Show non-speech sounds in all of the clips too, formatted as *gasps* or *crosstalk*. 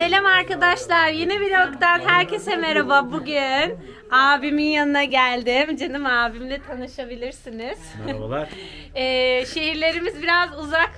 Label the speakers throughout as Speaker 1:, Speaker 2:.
Speaker 1: Selam arkadaşlar. Yeni vlogdan herkese merhaba. Bugün abimin yanına geldim. Canım abimle tanışabilirsiniz.
Speaker 2: Merhabalar. *laughs*
Speaker 1: Ee, şehirlerimiz biraz uzak.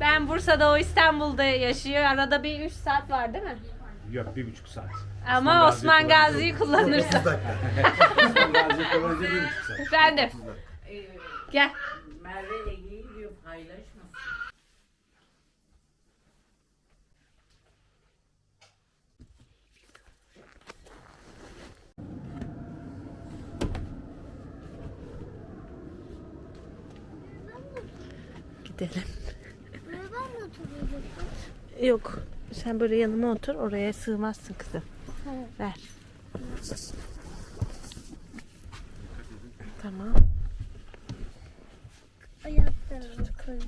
Speaker 1: Ben Bursa'da, o İstanbul'da yaşıyor. Arada bir 3 saat var değil mi?
Speaker 2: Yok bir buçuk saat.
Speaker 1: Ama Osman Gazi'yi kullanırsa.
Speaker 2: Osman Gazi kullanınca *laughs* bir buçuk saat.
Speaker 1: Efendim. Gel.
Speaker 3: Merve Ege'yi diyor
Speaker 1: Gidelim.
Speaker 4: Neden mi oturacaksın?
Speaker 1: Yok. Sen böyle yanıma otur. Oraya sığmazsın kızım.
Speaker 4: Tamam.
Speaker 1: Ver. Tamam.
Speaker 4: Ayaklarını koy.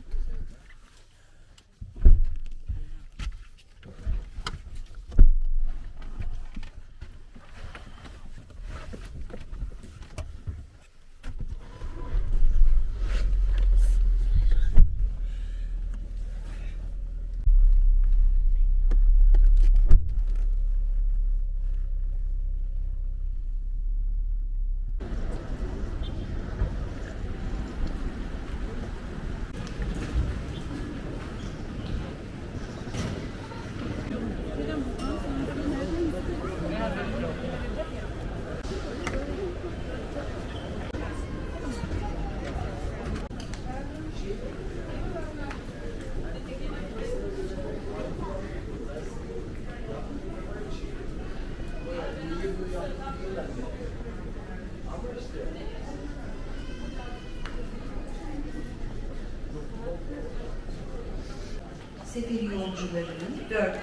Speaker 5: Seferi yolcularının 4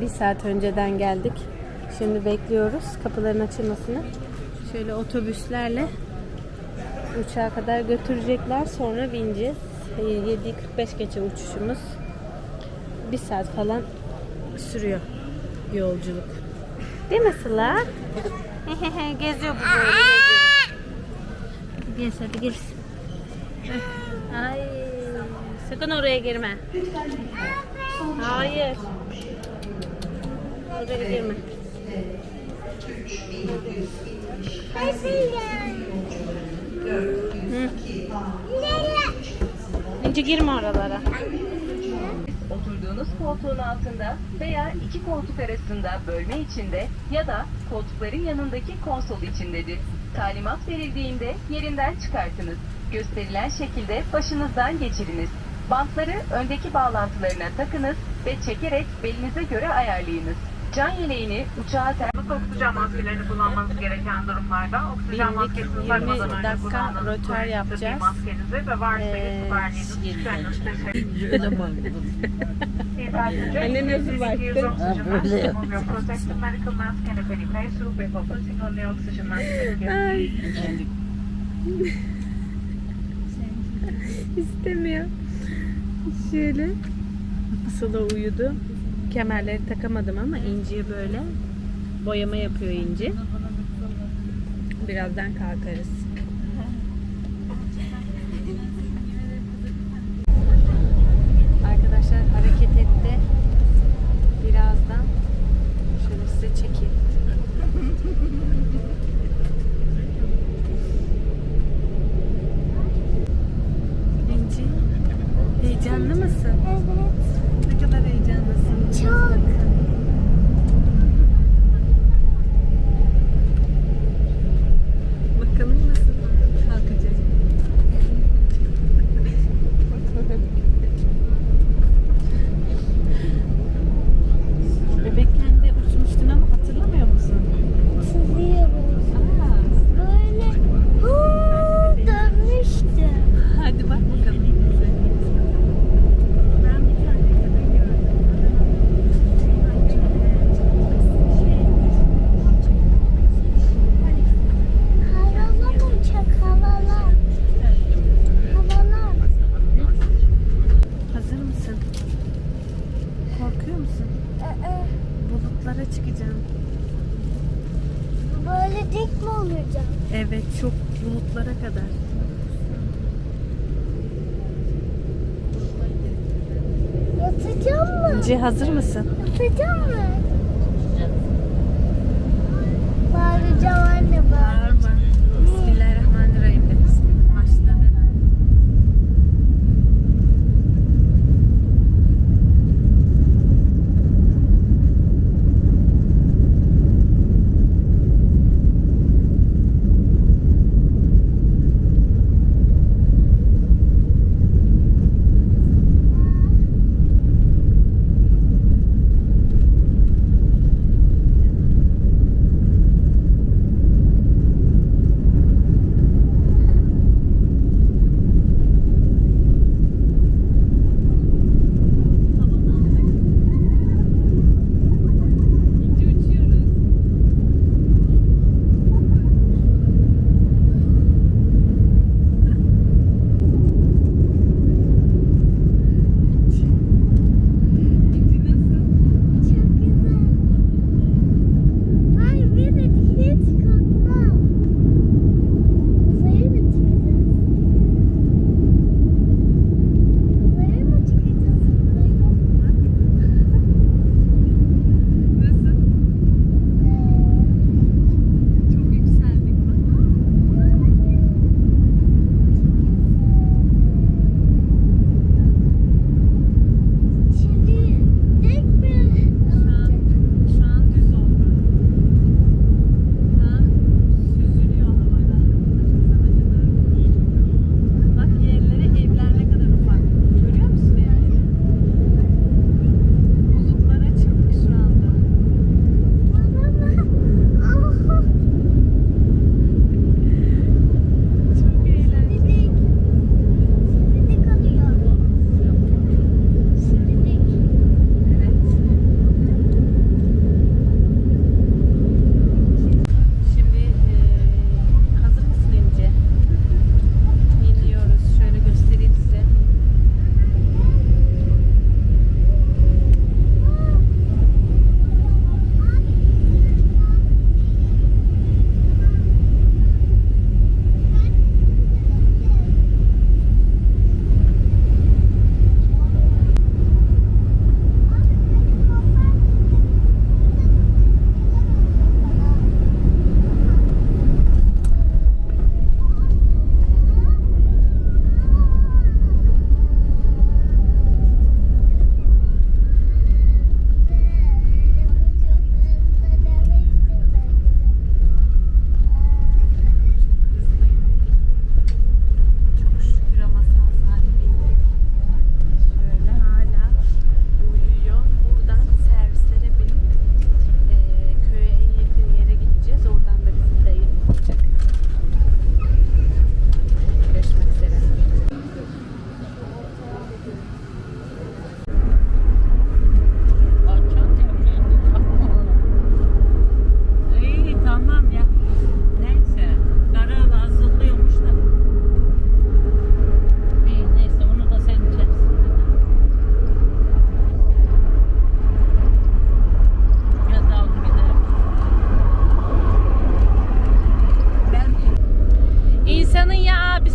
Speaker 1: Bir saat önceden geldik. Şimdi bekliyoruz kapıların açılmasını. Şöyle otobüslerle uçağa kadar götürecekler. Sonra bineceğiz. Ee, 7.45 geçe uçuşumuz. Bir saat falan sürüyor yolculuk. Değil mi Sıla? *laughs* Geziyor bu böyle. Gez hadi gez. Sakın oraya girme. Hayır. Oraya girme. İnce girme oralara.
Speaker 6: Oturduğunuz koltuğun altında veya iki koltuk arasında bölme içinde ya da koltukların yanındaki konsol içindedir. Talimat verildiğinde yerinden çıkartınız. Gösterilen şekilde başınızdan geçiriniz. Bantları öndeki bağlantılarına takınız ve çekerek belinize göre ayarlayınız. Can yeleğini uçağa ter...
Speaker 7: oksijen maskelerini kullanmanız gereken durumlarda oksijen maskesini
Speaker 1: 20
Speaker 7: takmadan önce
Speaker 1: rötar
Speaker 7: suyun
Speaker 1: yapacağız.
Speaker 7: maskenizi ve varsa
Speaker 1: Ee, Anne nasıl baktı? Ay. İstemiyor. Şöyle. Sıla uyudu. Kemerleri takamadım ama inciye böyle boyama yapıyor inci. Birazdan kalkarız. Arkadaşlar hareket etti. Birazdan şöyle size çekeyim. İnci, heyecanlı mısın?
Speaker 4: Evet.
Speaker 1: Ne kadar heyecanlısın.
Speaker 4: Çok.
Speaker 1: Bakalım nasıl kalkacak. Bebekken de uçmuştun ama hatırlamıyor musun?
Speaker 4: Sızıyoruz.
Speaker 1: Aa,
Speaker 4: Böyle huu dönmüştü.
Speaker 1: hadi bak bakalım. Ben bir tane kadın gördüm.
Speaker 4: Havalar uçak havalar. Havalar.
Speaker 1: Hazır mısın? Korkuyor musun?
Speaker 4: Aa,
Speaker 1: Bulutlara çıkacağım.
Speaker 4: Dik mi olacak?
Speaker 1: Evet çok bulutlara kadar.
Speaker 4: Öpeceğim mi?
Speaker 1: İnci hazır mısın?
Speaker 4: Öpeceğim mi? Bağıracağım anne bağıracağım.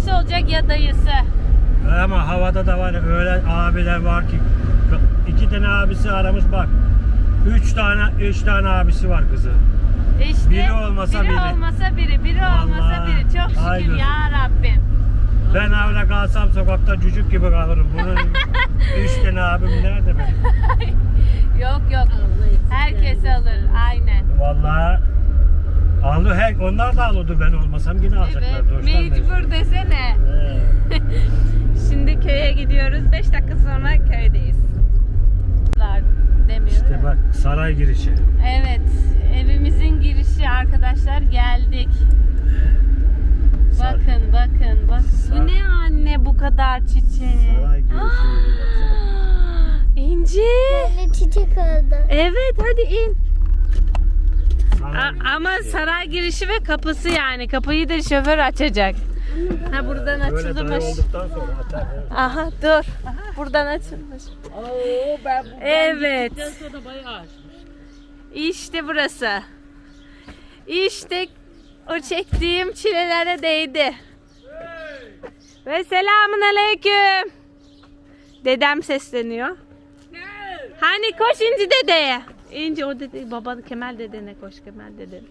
Speaker 1: Abisi olacak ya dayısı.
Speaker 2: Ama havada da var öyle abiler var ki iki tane abisi aramış bak. Üç tane üç tane abisi var kızı.
Speaker 1: İşte
Speaker 2: Biri olmasa
Speaker 1: biri
Speaker 2: biri.
Speaker 1: olmasa biri, biri olmasa
Speaker 2: Vallahi,
Speaker 1: biri. Çok şükür
Speaker 2: aynen.
Speaker 1: ya Rabbim.
Speaker 2: Ben öyle kalsam sokakta cücük gibi kalırım. Bunun *laughs* üç tane abim nerede benim?
Speaker 1: Yok yok. Herkes alır. Aynen.
Speaker 2: Vallahi aldı her onlar da alıyordu ben olmasam yine alacaklar.
Speaker 1: Evet.
Speaker 2: mecbur.
Speaker 1: Desene.
Speaker 2: He. *laughs*
Speaker 1: Şimdi köye gidiyoruz. 5 dakika sonra köydeyiz. Demiyor.
Speaker 2: İşte bak saray girişi.
Speaker 1: Evet. Evimizin girişi arkadaşlar geldik.
Speaker 2: Sar-
Speaker 1: Bakın bakın bakın.
Speaker 2: Sar-
Speaker 1: Bu ne anne bu kadar çiçek?
Speaker 2: Saray girişi. *gasps*
Speaker 1: İnci.
Speaker 4: Böyle çiçek oldu.
Speaker 1: Evet hadi in. A- ama
Speaker 2: girişi.
Speaker 1: saray girişi ve kapısı yani. Kapıyı da şoför açacak. Ha buradan
Speaker 2: Böyle dayı
Speaker 1: açılmış.
Speaker 2: olduktan sonra atar.
Speaker 1: Aha dur. Buradan açılmış.
Speaker 3: Oo ben bu
Speaker 1: Evet.
Speaker 3: ben sonra bayağı açmış.
Speaker 1: İşte burası. İşte o çektiğim çilelere değdi. Ve selamun aleyküm. Dedem sesleniyor. Hani koş İnci dede. İnci o dede baban Kemal dedene koş Kemal dedene.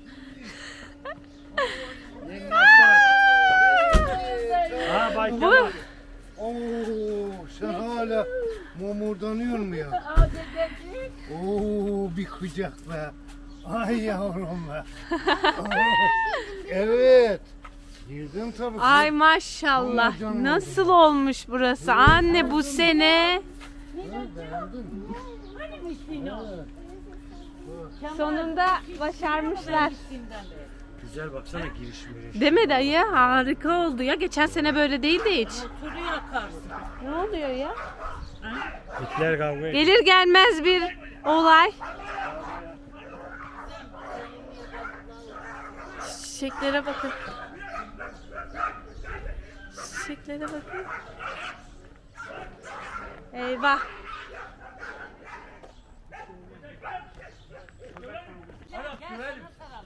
Speaker 2: Ha Bay
Speaker 1: Bu
Speaker 2: Kemal.
Speaker 8: Oo, sen hala mumurdanıyor mu ya? Oo, bir kucak be. Ay yavrum be. evet. Girdim tabii.
Speaker 1: Ay maşallah.
Speaker 8: Aman canım
Speaker 1: Nasıl olmuş burası? Anne bu sene. Sonunda başarmışlar.
Speaker 2: Güzel baksana giriş miriş.
Speaker 1: Değil mi dayı? Harika oldu ya. Geçen sene böyle değildi hiç.
Speaker 3: Turu yakarsın.
Speaker 1: Ne oluyor ya?
Speaker 2: Hitler kavga ediyor.
Speaker 1: Gelir gelmez bir olay. Çiçeklere bakın. Çiçeklere bakın. Eyvah. Sararlar mı?
Speaker 3: Kemal sen valizi al kurban.
Speaker 2: Gel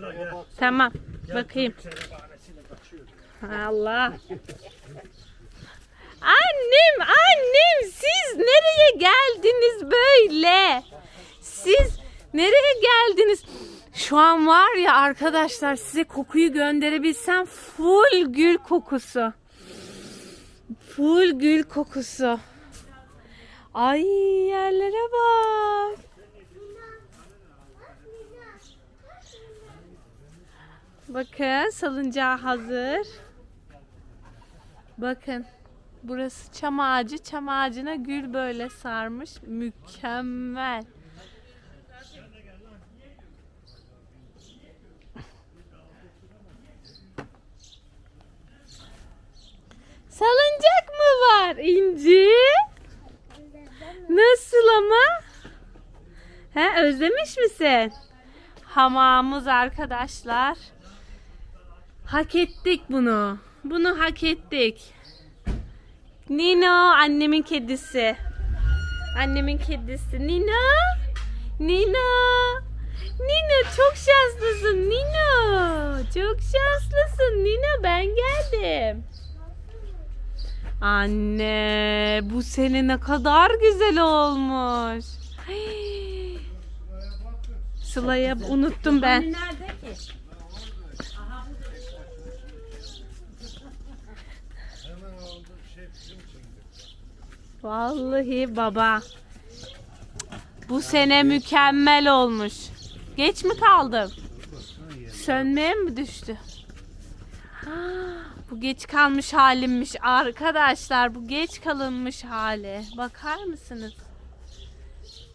Speaker 2: lan gel.
Speaker 1: Tamam. Bakayım. Allah. Annem, annem siz nereye geldiniz böyle? Siz nereye geldiniz? Şu an var ya arkadaşlar size kokuyu gönderebilsem full gül kokusu. Full gül kokusu. Ay yerlere bak. Bakın salıncağı hazır. Bakın. Burası çam ağacı. Çam ağacına gül böyle sarmış. Mükemmel. Var İnci? Nasıl ama? He özlemiş misin? Hamamımız arkadaşlar. Hak ettik bunu. Bunu hak ettik. Nino annemin kedisi. Annemin kedisi. Nino. Nino. Nino çok şanslısın Nino. Çok şanslısın Nino ben geldim. Anne bu sene ne kadar güzel olmuş. Ay. Sıla'yı unuttum ben.
Speaker 3: Nerede ki?
Speaker 1: Vallahi baba. Bu sene mükemmel olmuş. Geç mi kaldım? Sönmeye mi düştü? Ah, Bu geç kalmış halimmiş arkadaşlar. Bu geç kalınmış hali. Bakar mısınız?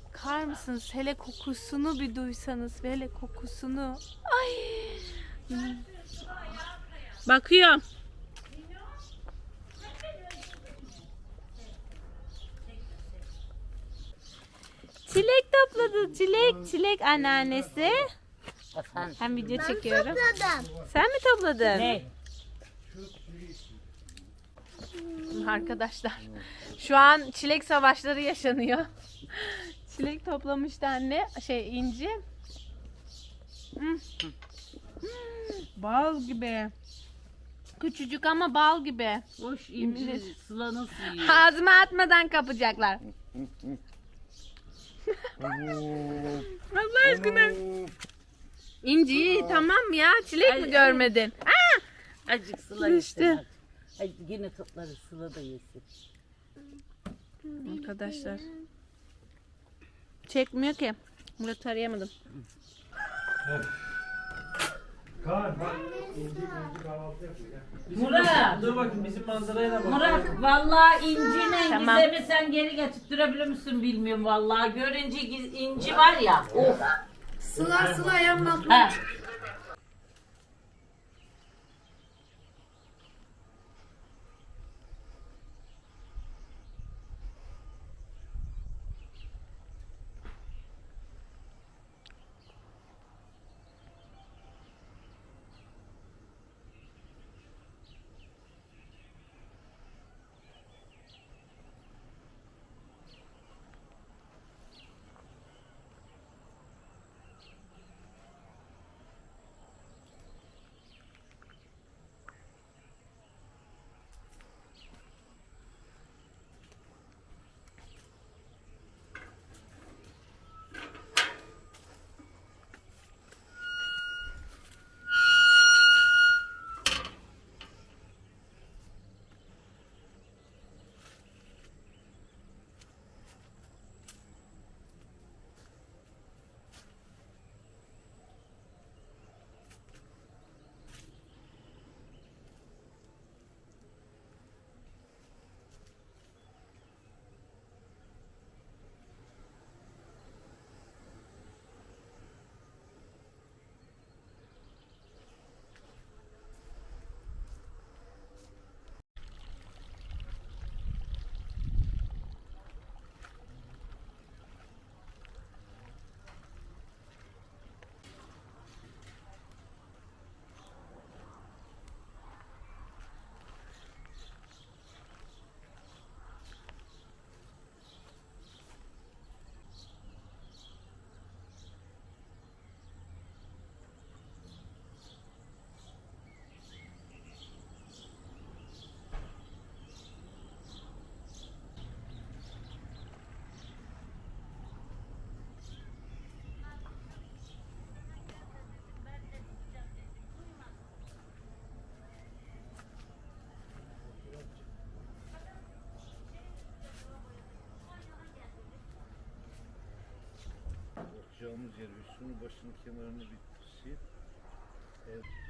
Speaker 1: Bakar mısınız? Hele kokusunu bir duysanız. Hele kokusunu. Ay. Bakıyorum. Çilek topladı. Çilek, çilek anneannesi.
Speaker 3: Efendim.
Speaker 1: Hem video çekiyorum.
Speaker 4: Topladım.
Speaker 1: Sen mi topladın?
Speaker 3: Ne?
Speaker 1: Arkadaşlar. Şu an çilek savaşları yaşanıyor. *laughs* Çilek toplamıştı anne. Şey inci. Hmm. Hmm, Bal gibi. Küçücük ama bal gibi.
Speaker 3: Hoş inci sıla nasıl yiyor? *laughs*
Speaker 1: Ağzıma atmadan kapacaklar. *laughs* Allah aşkına. İnci tamam ya çilek mi görmedin? Aa!
Speaker 3: Azıcık sıla
Speaker 1: Düştü.
Speaker 3: yesin. Hadi yine toplarız sıla da yesin.
Speaker 1: Arkadaşlar. Çekmiyor ki. Murat arayamadım.
Speaker 2: Kaan bak. İnci inci kahvaltı yapıyor ya.
Speaker 3: Murat!
Speaker 2: Dur bakın bizim manzaraya da bak.
Speaker 3: Murat vallahi incinin
Speaker 1: Tamam.
Speaker 3: gizemi sen geri getirtirebilir misin bilmiyorum vallahi. Görünce giz- inci var ya. Of.
Speaker 5: Sıla sıla yanma.
Speaker 3: He.
Speaker 8: Oturacağımız yer üstünü başını kenarını bir sil. Evet.